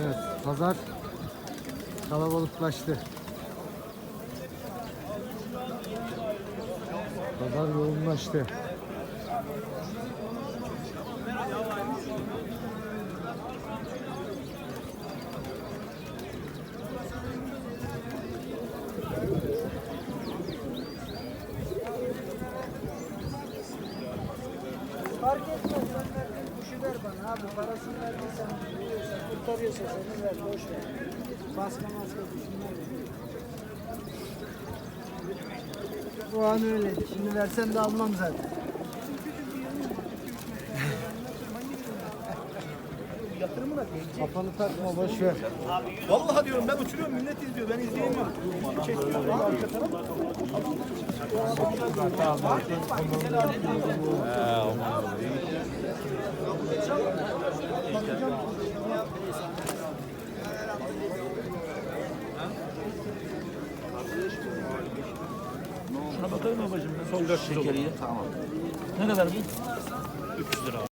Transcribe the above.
Evet, pazar kalabalıklaştı. Pazar yoğunlaştı. Fark etmez. Sen ver, kuşu ver bana abi. Parasını verdiysen, kurtarıyorsa seni ver. Boş ver. Baska maska kuşunu ver. Bu an öyle. Şimdi versen de almam zaten. Yatırımı da gelecek. Kafanı takma, boş ver. Vallahi diyorum ben uçuruyorum millet izliyor ben izleyemiyorum. Çekiyorum arka taraf. Şuna bakayım babacığım. Sol şekeri. Tamam. Ne kadar bu? 300 lira.